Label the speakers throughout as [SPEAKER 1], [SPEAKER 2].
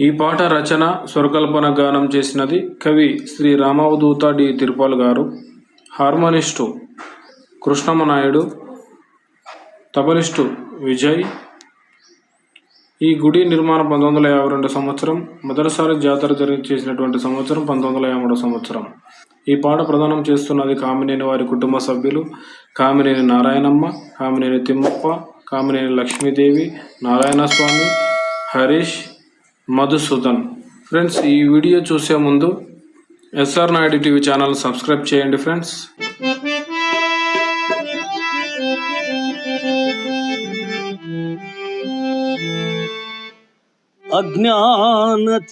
[SPEAKER 1] ఈ పాట రచన స్వరకల్పన గానం చేసినది కవి Shri Ramavadhoota D Tirupal garu. Harmonist Krishnamma Naidu tablist Vijay. ఈ గుడి నిర్మాణం పంతొమ్మిది వందల యాభై రెండు సంవత్సరం మొదటిసారి జాతర జరిగి చేసినటువంటి సంవత్సరం పంతొమ్మిది వందల యాభై మూడు సంవత్సరం. ఈ పాట ప్రదానం చేస్తున్నది కామినేని వారి కుటుంబ సభ్యులు కామినేని నారాయణమ్మ కామినేని తిమ్మప్ప కామినేని లక్ష్మీదేవి నారాయణస్వామి హరీష్ మధుసూదన్. ఫ్రెండ్స్ ఈ వీడియో చూసే ముందు SR Naidu TV channel subscribe చేయండి ఫ్రెండ్స్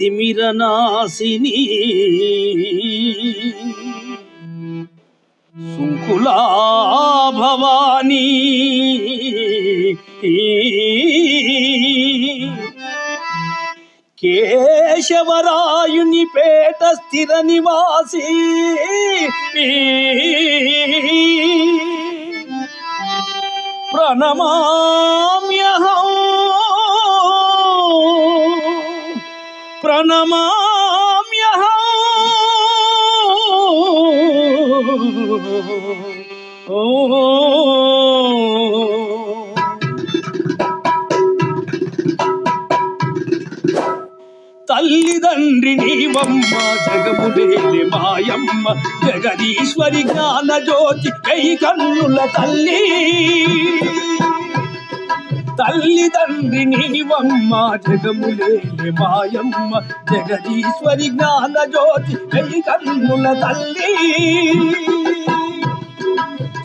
[SPEAKER 2] అజ్ఞానతిమిరనాశిని శుంకులా భవానీ కేశవరాయుని పేట స్థిర నివాసి. ప్రణమామ్యహం. ప్రణమా తల్లిదండ్రి నీవమ్మ జగములేని మాయమ్మ జగదీశ్వరి జ్ఞాన జ్యోతి కై కన్నుల తల్లి. తల్లిదండ్రి నీవమ్మ జగములేని మాయమ్మ జగదీశ్వరి జ్ఞాన జ్యోతి కై కన్నుల తల్లి.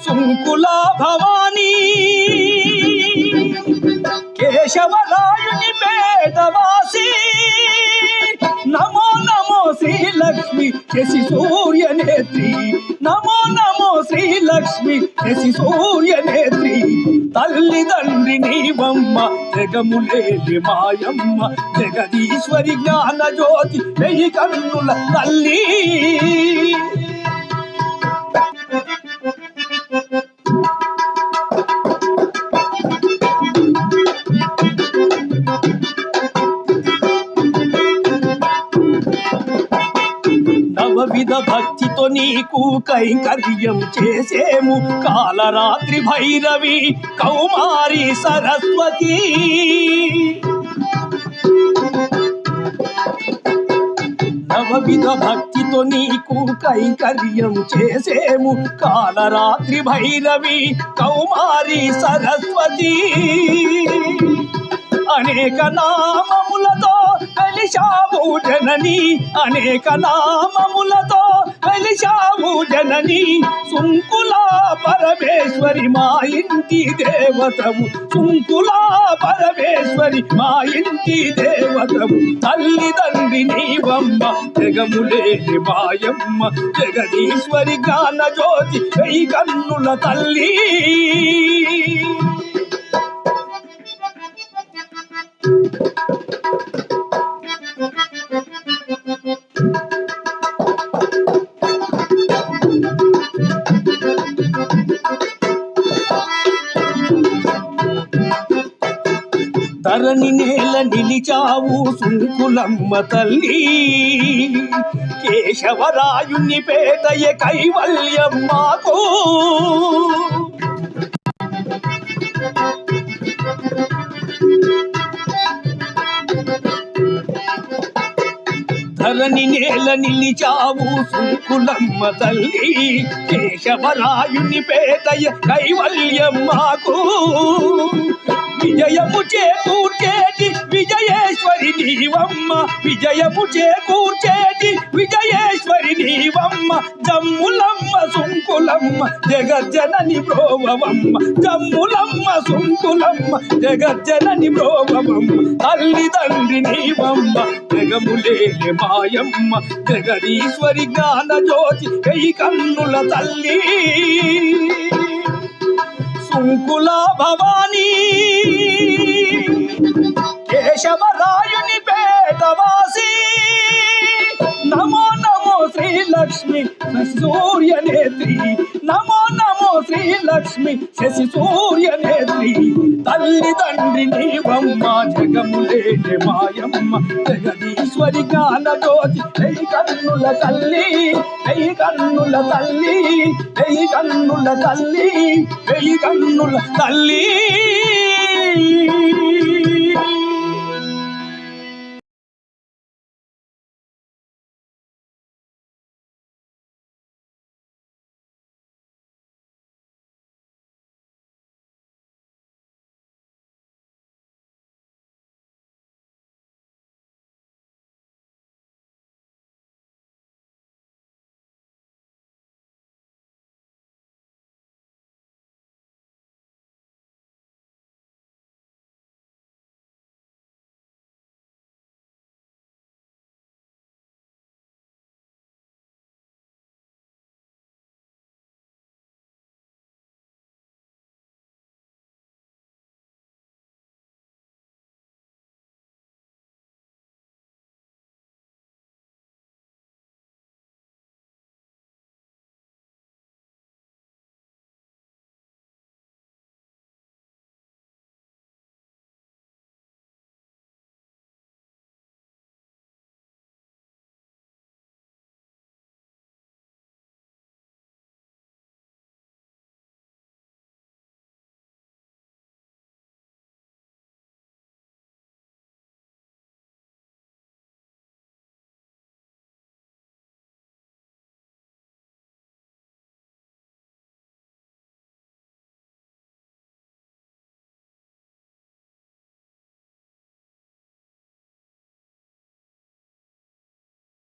[SPEAKER 2] శృంకుల భవానీ కేశవరాయుని పేదవాసీ శశి సూర్య నేత్రి. నమో నమో శ్రీ లక్ష్మి. శశి సూర్య నేత్రి. తల్లిదండ్రి నీవమ్మ జగములేని మాయమ్మ. జగదీశ్వరి జ్ఞాన జ్యోతి వెయ్యి కన్నుల తల్లి. నవవిధ భక్తితో నీకు కైంకర్యం చేసేము. కాలరాత్రి భైరవి కౌమారి సరస్వతి. నవవిధ భక్తితో నీకు కైంకర్యం చేసేము. కాలరాత్రి భైరవి కౌమారి సరస్వతి. అనేక నామములతో కలిశావు జనని. అనేక నామములతో కలిశావు జనని. సుంకులా పరమేశ్వరి మా ఇంటి దేవతము సుంకులా పరమేశ్వరి మా ఇంటి దేవతము తల్లి తండ్రి నీవమ్మ జగములేని మాయమ్మ జగదీశ్వరి గాన జ్యోతి వెయ్యి కన్నుల తల్లి. ధరణి నేల నిలిచావు సుంకులమ్మ తల్లి. కేశవరాయుని పేటయ కైవల్యం మాకు. ధరణి నేల నిలిచావు సుంకులమ్మ తల్లి. కేశవరాయుని పేటయ కైవల్యం మాకు. విజయము చేకూర్చేటి విజయేశ్వరి నీవమ్మ. విజయము చేకూర్చేటి విజయేశ్వరి నీవమ్మ. జమ్ములమ్మ సుంకులమ్మ జగజ్జనని బ్రోవమ్మ జమ్ములమ్మ సుంకులమ్మ జగజ్జనని బ్రోవమ్మ తల్లిదండ్రి నీవమ్మ జగములేని మాయమ్మ. జగదీశ్వరి జ్ఞాన జ్యోతి కన్నుల తల్లి. శృంకుల భవానీ కేశవరాయుని పేటవాసి నమో నమో శ్రీలక్ష్మి సూర్య నేత్రి. నమో నమో శ్రీలక్ష్మి శశి సూర్య నేత్రి. తల్లి తండ్రి నీవమ్మ జగములేని మాయమ్మ. జగదీశ్వరి కాన జ్యోతి కన్నుల తల్లి నెయ్యి కన్నుల తల్లి నెయ్యి కన్నుల తల్లి నెయ్యి కన్నుల తల్లి.